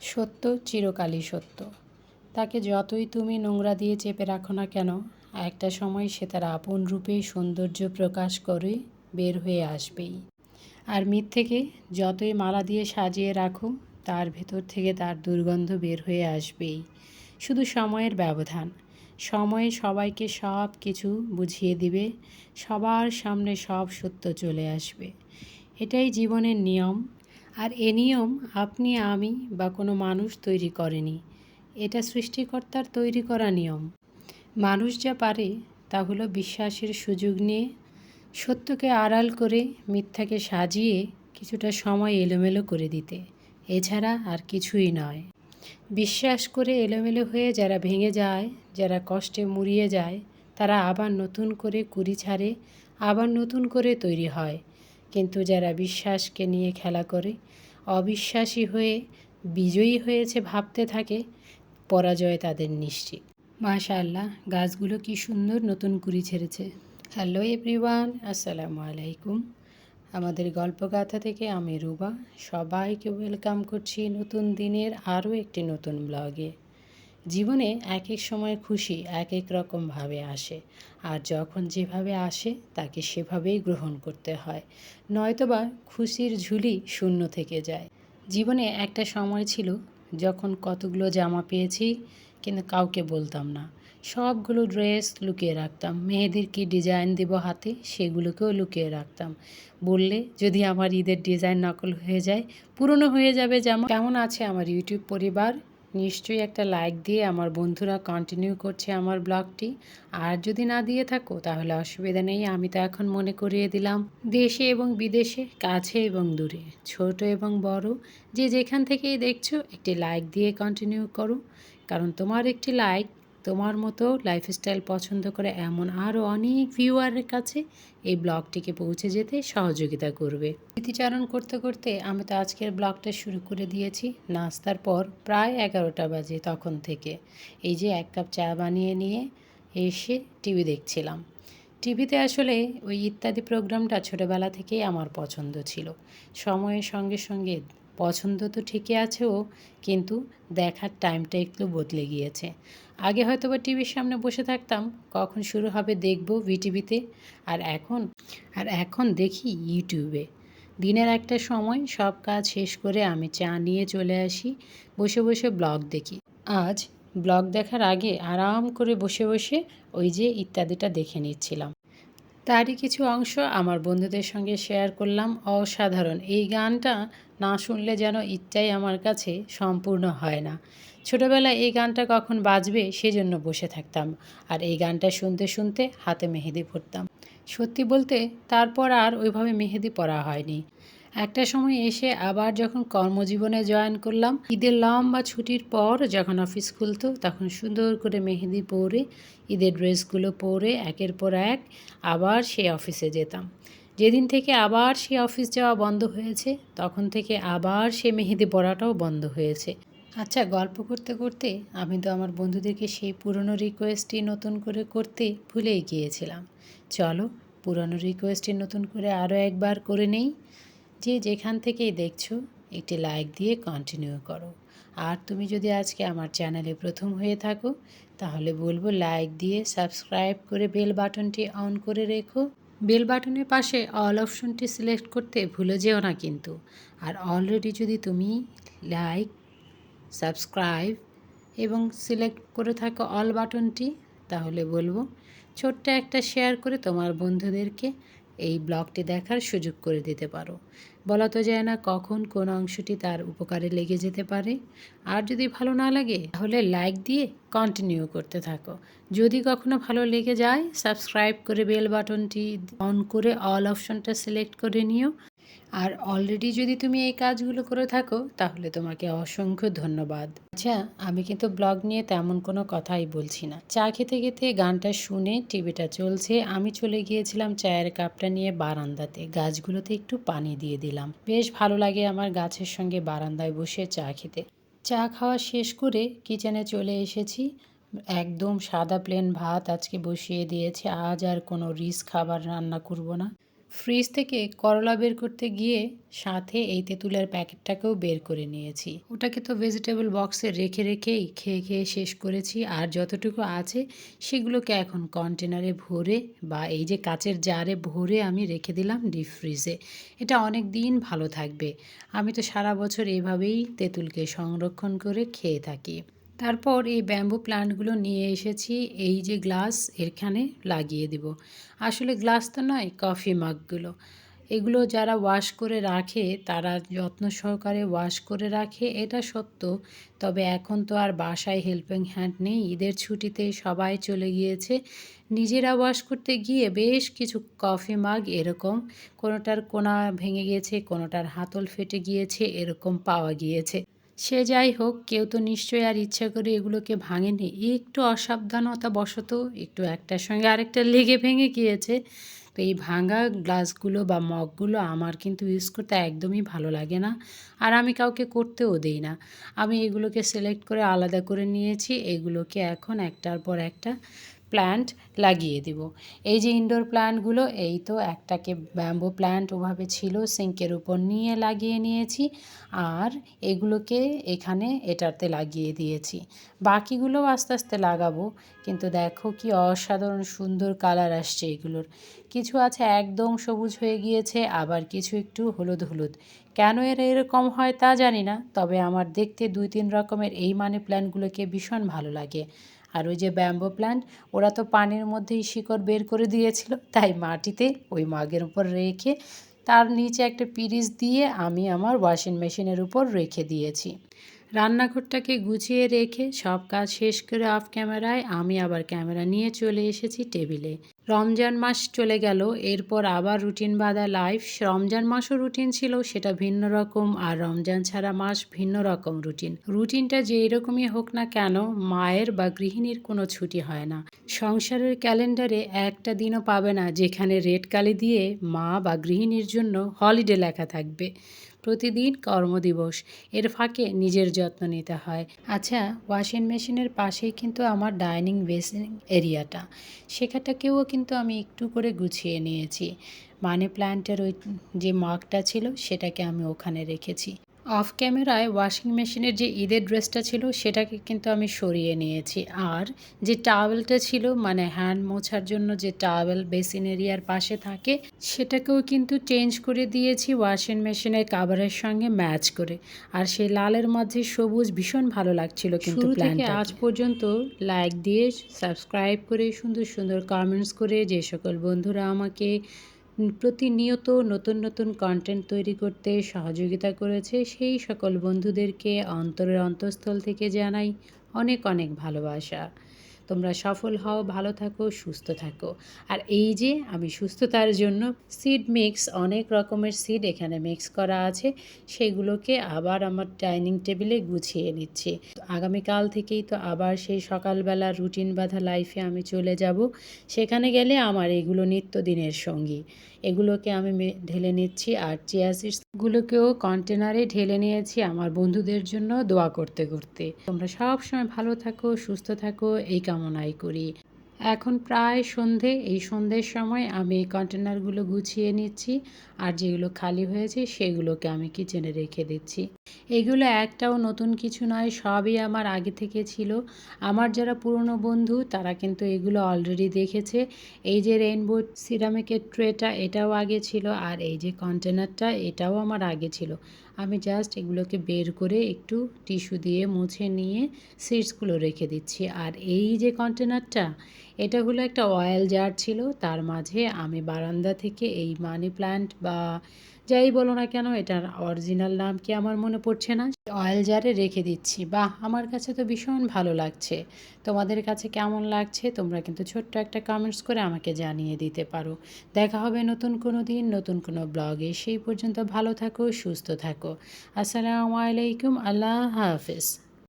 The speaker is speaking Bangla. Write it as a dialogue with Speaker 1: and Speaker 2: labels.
Speaker 1: সত্য চিরকালই সত্য। তাকে যতই তুমি নোংরা দিয়ে চেপে রাখো না কেন, একটা সময় সে তার আপন রূপেই সৌন্দর্য প্রকাশ করে বের হয়ে আসবেই। আর মিথ্যেকে যতই মালা দিয়ে সাজিয়ে রাখো, তার ভেতর থেকে তার দুর্গন্ধ বের হয়ে আসবেই। শুধু সময়ের ব্যবধান। সময়ে সবাইকে সব কিছু বুঝিয়ে দিবে, সবার সামনে সব সত্য চলে আসবে। এটাই জীবনের নিয়ম আর এ নিয়ম আপনি, আমি বা কোনো মানুষ তৈরি করেনি। এটা সৃষ্টিকর্তার তৈরি করা নিয়ম। মানুষ যা পারে তা হলো বিশ্বাসের সুযোগ নিয়ে, সত্যকে আড়াল করে, মিথ্যাকে সাজিয়ে, কিছুটা সময় এলোমেলো করে দিতে। এছাড়া আর কিছুই নয়। বিশ্বাস করে এলোমেলো হয়ে যারা ভেঙে যায়, যারা কষ্টে মুড়িয়ে যায়, তারা আবার নতুন করে কুড়ি ছাড়ে, আবার নতুন করে তৈরি হয়। কিন্তু যারা বিশ্বাসকে নিয়ে খেলা করে, অবিশ্বাসী হয়ে বিজয়ী হয়েছে ভাবতে থাকে, পরাজয় তাদের নিশ্চিত। মাশাআল্লাহ, গাছগুলো কি সুন্দর নতুন কুড়ি ছেড়েছে। হ্যালো এভরিওয়ান, আসসালামু আলাইকুম। আমাদের গল্পগাথা থেকে আমি রুবা। সবাইকে ওয়েলকাম করছি নতুন দিনের আরও একটি নতুন ব্লগে। জীবনে এক এক সময় খুশি এক এক রকমভাবে আসে। আর যখন যেভাবে আসে, তাকে সেভাবেই গ্রহণ করতে হয়। নয়তোবা খুশির ঝুলি শূন্য থেকে যায়। জীবনে একটা সময় ছিল যখন কতগুলো জামা পেয়েছি, কিন্তু কাউকে বলতাম না। সবগুলো ড্রেস লুকিয়ে রাখতাম। মেয়েদের কি ডিজাইন দিব হাতে, সেগুলোকেও লুকিয়ে রাখতাম। বললে, যদি আমার ঈদের ডিজাইন নকল হয়ে যায়, পুরনো হয়ে যাবে যেমন কেমন আছে আমার ইউটিউব পরিবার? নিশ্চয়ই একটা লাইক দিয়ে আমার বন্ধুরা কন্টিনিউ করছে আমার ব্লগটি আর যদি না দিয়ে থাকো, তাহলে অসুবিধা নেই, আমি তো এখন মনে করিয়ে দিলাম। দেশে এবং বিদেশে, কাছে এবং দূরে, ছোট এবং বড়, যে যেখান থেকেই দেখছ, একটি লাইক দিয়ে কন্টিনিউ করো। কারণ তোমার একটি লাইক তোমার মতো লাইফস্টাইল পছন্দ করে এমন আরও অনেক ভিউয়ারের কাছে এই ব্লগটিকে পৌঁছে যেতে সহযোগিতা করবে। স্মৃতিচারণ করতে করতে আমি তো আজকের ব্লগটা শুরু করে দিয়েছি। নাস্তার পর প্রায় এগারোটা বাজে তখন থেকে। এই যে এক কাপ চা বানিয়ে নিয়ে এসে টিভি দেখছিলাম। টিভিতে আসলে ওই ইত্যাদি প্রোগ্রামটা ছোটোবেলা থেকেই আমার পছন্দ ছিল। সময়ের সঙ্গে সঙ্গে পছন্দ তো ঠিকই আছেও কিন্তু দেখার টাইমটা একটু বদলে গিয়েছে। আগে হয়তো বা টিভির সামনে বসে থাকতাম, কখন শুরু হবে দেখব ভিটিভিতে, আর এখন আর এখন দেখি ইউটিউবে। দিনের একটা সময় সব কাজ শেষ করে আমি চা নিয়ে চলে আসি, বসে বসে ব্লগ দেখি। আজ ব্লগ দেখার আগে আরাম করে বসে বসে ওই যে ইত্যাদিটা দেখে নিচ্ছিলাম। তারই কিছু অংশ আমার বন্ধুদের সঙ্গে শেয়ার করলাম অসাধারণ। এই গানটা না শুনলে যেন ইচ্ছাই আমার কাছে সম্পূর্ণ হয় না। ছোটোবেলায় এই গানটা কখন বাজবে সেজন্য বসে থাকতাম আর এই গানটা শুনতে শুনতে হাতে মেহেদি পড়তাম সত্যি বলতে তারপর আর ওইভাবে মেহেদি পরা হয়নি। একটা সময় এসে আবার যখন কর্মজীবনে জয়েন করলাম, ঈদের লম্বা ছুটির পর যখন অফিস খুলতো, তখন সুন্দর করে মেহেদি পরে, ঈদের ড্রেসগুলো পরে একের পর এক আবার সেই অফিসে যেতাম। যেদিন থেকে আবার সে অফিস যাওয়া বন্ধ হয়েছে, তখন থেকে আবার সে মেহেদি পড়াটাও বন্ধ হয়েছে। আচ্ছা গল্প করতে করতে আমি তো আমার বন্ধুদেরকে সেই পুরনো রিকোয়েস্টটি নতুন করে করতে ভুলেই গিয়েছিলাম। চলো, পুরনো রিকোয়েস্টটি নতুন করে আরও একবার করে নেই। যে যেখান থেকেই দেখছ, একটি লাইক দিয়ে কন্টিনিউ করো। আর তুমি যদি আজকে আমার চ্যানেলে প্রথম হয়ে থাকো, তাহলে বলব লাইক দিয়ে সাবস্ক্রাইব করে বেল বাটনটি অন করে রেখো। বেল বাটনের পাশে অল অপশনটি সিলেক্ট করতে ভুলে যেও না কিন্তু। আর অলরেডি যদি তুমি লাইক সাবস্ক্রাইব এবং সিলেক্ট করে থাকো অল বাটনটি তাহলে বলব ছোট্ট একটা শেয়ার করে তোমার বন্ধুদেরকে এই ব্লগটি দেখার সুযোগ করে দিতে পারো। বলা তো যায় না কখন কোন অংশটি তার উপকারে লেগে যেতে পারে। আর যদি ভালো না লাগে, তাহলে লাইক দিয়ে কন্টিনিউ করতে থাকো। যদি কখনো ভালো লেগে যায় সাবস্ক্রাইব করে বেল বাটনটি অন করে অল অপশনটা সিলেক্ট করে নিও। আর অলরেডি যদি তুমি এই কাজগুলো করে থাকো, তাহলে তোমাকে অসংখ্য ধন্যবাদ। আচ্ছা আমি কিন্তু ব্লগ নিয়ে তেমন কোনো কথাই বলছি না। চা খেতে খেতে গানটা শুনে টিভিটা চলছে। আমি চলে গিয়েছিলাম চায়ের কাপটা নিয়ে বারান্দাতে। গাছগুলোতে একটু পানি দিয়ে দিলাম। বেশ ভালো লাগে আমার গাছের সঙ্গে বারান্দায় বসে চা খেতে। চা খাওয়া শেষ করে কিচেনে চলে এসেছি। একদম সাদা প্লেন ভাত আজকে বসিয়ে দিয়েছে। আজ আর কোনো রিস খাবার রান্না করব না। ফ্রিজ থেকে করলা বের করতে গিয়ে সাথে এই তেঁতুলের প্যাকেটটাকেও বের করে নিয়েছি। ওটাকে তো ভেজিটেবল বক্সে রেখে রেখেই খেয়ে খেয়ে শেষ করেছি, আর যতটুকু আছে সেগুলোকে এখন কন্টেনারে ভরে বা এই যে কাচের জারে ভরে আমি রেখে দিলাম ডিপ ফ্রিজে এটা অনেক দিন ভালো থাকবে। আমি তো সারা বছর এইভাবেই তেঁতুলকে সংরক্ষণ করে খেয়ে থাকি। তারপর এই ব্যাম্বু প্লান্টগুলো নিয়ে এসেছি, এই যে গ্লাস এখানে লাগিয়ে দেব। আসলে গ্লাস তো নয়, কফি মাগগুলো। এগুলো যারা ওয়াশ করে রাখে, তারা যত্ন সহকারে ওয়াশ করে রাখে, এটা সত্য। তবে এখন তো আর বাসায় হেল্পিং হ্যান্ড নেই, ঈদের ছুটিতে সবাই চলে গিয়েছে। নিজেরা ওয়াশ করতে গিয়ে বেশ কিছু কফি মাগ এরকম, কোনোটার কোনা ভেঙে গিয়েছে কোনোটার হাতল ফেটে গিয়েছে, এরকম পাওয়া গিয়েছে। সে যাই হোক, কেউ তো নিশ্চয়ই আর ইচ্ছা করে এগুলোকে ভাঙেনি। একটু অসাবধানতা বশত একটু একটার সঙ্গে আরেকটা লেগে ভেঙে গিয়েছে। তো এই ভাঙা গ্লাসগুলো বা মগগুলো আমার কিন্তু ইউজ করতে একদমই ভালো লাগে না। আর আমি কাউকে করতেও দেই না। আমি এগুলোকে সিলেক্ট করে আলাদা করে নিয়েছি। এগুলোকে এখন একটার পর একটা প্ল্যান্ট লাগিয়ে দিব। এই যে ইনডোর প্ল্যান্টগুলো এই তো একটাকে ব্যাম্বো প্ল্যান্ট ওভাবে ছিল সিঙ্কের উপর নিয়ে লাগিয়ে নিয়েছি আর এগুলোকে এখানে এটাতে লাগিয়ে দিয়েছি। বাকিগুলোও আস্তে আস্তে লাগাবো, কিন্তু দেখো কি অসাধারণ সুন্দর কালার আসছে এগুলোর। কিছু আছে একদম সবুজ হয়ে গিয়েছে, আবার কিছু একটু হলুদ হলুদ। কেন এর এরকম হয় তা জানি না, তবে আমার দেখতে দুই তিন রকমের এই মানি প্ল্যান্টগুলোকে ভীষণ ভালো লাগে। আর ওই যে ব্যাম্বো প্ল্যান্ট ওরা তো পানির মধ্যেই শিকড় বের করে দিয়েছিল, তাই মাটিতে ওই মাগের উপর রেখে তার নিচে একটা পিরিচ দিয়ে আমি আমার ওয়াশিং মেশিনের উপর রেখে দিয়েছি। রান্নাঘরটাকে গুছিয়ে রেখে সব কাজ শেষ করে অফ ক্যামেরায় আমি আবার ক্যামেরা নিয়ে চলে এসেছি টেবিলে। রমজান মাস চলে গেল, এরপর আবার রুটিন বাঁধা লাইফ। রমজান মাসও রুটিন ছিল, সেটা ভিন্ন রকম, আর রমজান ছাড়া মাস ভিন্ন রকম রুটিন। রুটিনটা যে এরকমই হোক না কেন, মায়ের বা গৃহিণীর কোনো ছুটি হয় না। সংসারের ক্যালেন্ডারে একটা দিনও পাবে না, যেখানে রেড কালি দিয়ে মা বা গৃহিণীর জন্য হলিডে লেখা থাকবে। প্রতিদিন কর্মদিবস। এর ফাঁকে নিজের যত্ন নিতে হয়। আচ্ছা ওয়াশিং মেশিনের পাশেই কিন্তু আমার ডাইনিং বেসিং এরিয়াটা। সেখানটাকেও কিন্তু আমি একটু করে গুছিয়ে নিয়েছি। মানি প্ল্যান্টের ওই যে মগটা ছিল, সেটাকে আমি ওখানে রেখেছি। অফ ক্যামেরায় ওয়াশিং মেশিনের যে ঈদের ড্রেসটা ছিল সেটাকে কিন্তু আমি সরিয়ে নিয়েছি। আর যে টাওয়েলটা ছিল মানে হ্যান্ড মোছার জন্য যে টাওয়েল বেসিন এরিয়ার পাশে থাকে সেটাকেও কিন্তু চেঞ্জ করে দিয়েছি ওয়াশিং মেশিনের কাভারের সঙ্গে ম্যাচ করে। আর সেই লালের মাঝে সবুজ ভীষণ ভালো লাগছিল কিন্তু প্ল্যানটা আজ পর্যন্ত লাইক দিয়ে সাবস্ক্রাইব করে সুন্দর সুন্দর কমেন্টস করে যে সকল বন্ধুরা আমাকে প্রতিনিয়ত নতুন নতুন কন্টেন্ট তৈরি করতে সহযোগিতা করেছে সেই সকল বন্ধুদেরকে অন্তরের অন্তঃস্থল থেকে জানাই অনেক অনেক ভালোবাসা। তোমরা সফল হও, ভালো থাকো, সুস্থ থাকো। আর এই যে আমি সুস্থতার জন্য সিড মিক্স অনেক রকমের সিড এখানে মিক্স করা আছে। সেগুলোকে আবার আমার ডাইনিং টেবিলে গুছিয়ে নিচ্ছি। আগামীকাল থেকেই তো আবার সেই সকালবেলা রুটিন বাঁধা লাইফে আমি চলে যাব। সেখানে গেলে আমার এগুলো নিত্যদিনের সঙ্গী। এগুলোকে আমি ঢেলে নিচ্ছি আর চিয়া সিডসগুলোকেও কন্টেনারে ঢেলে নিয়েছি আমার বন্ধুদের জন্য দোয়া করতে করতে। তোমরা সব সময় ভালো থাকো, সুস্থ থাকো, এই কামনাই করি। এখন প্রায় সন্ধে, এই সন্ধ্যের সময় আমি এই কন্টেনারগুলো গুছিয়ে নিচ্ছি আর যেগুলো খালি হয়েছে সেগুলোকে আমি কিচেনে রেখে দিচ্ছি। এগুলো একটাও নতুন কিছু নয়, সবই আমার আগে থেকে ছিল। আমার যারা পুরনো বন্ধু, তারা কিন্তু এগুলো অলরেডি দেখেছে। এই যে রেইনবো সিরামিকের ট্রেটা এটাও আগে ছিল। আর এই যে কন্টেনারটা এটাও আমার আগে ছিল। আমি জাস্ট এগুলোকে বের করে একটু টিস্যু দিয়ে মুছে নিয়ে সিডসগুলো রেখে দিচ্ছি। আর এই যে কন্টেনারটা এটা হলো একটা অয়েল জার ছিল। তার মাঝে আমি বারান্দা থেকে এই মানি প্ল্যান্ট বা যাই বলো না কেন, এটার অরিজিনাল নাম কি আমার মনে পড়ছে না? অয়েল জারে রেখে দিচ্ছি। বাহ, আমার কাছে তো ভীষণ ভালো লাগছে। তোমাদের কাছে কেমন লাগছে? তোমরা কিন্তু ছোট্ট একটা কমেন্টস করে আমাকে জানিয়ে দিতে পারো। দেখা হবে নতুন কোনো দিন, নতুন কোনো ব্লগে সেই পর্যন্ত ভালো থাকো, সুস্থ থাকো। আসসালামু আলাইকুম, আল্লাহ হাফিজ।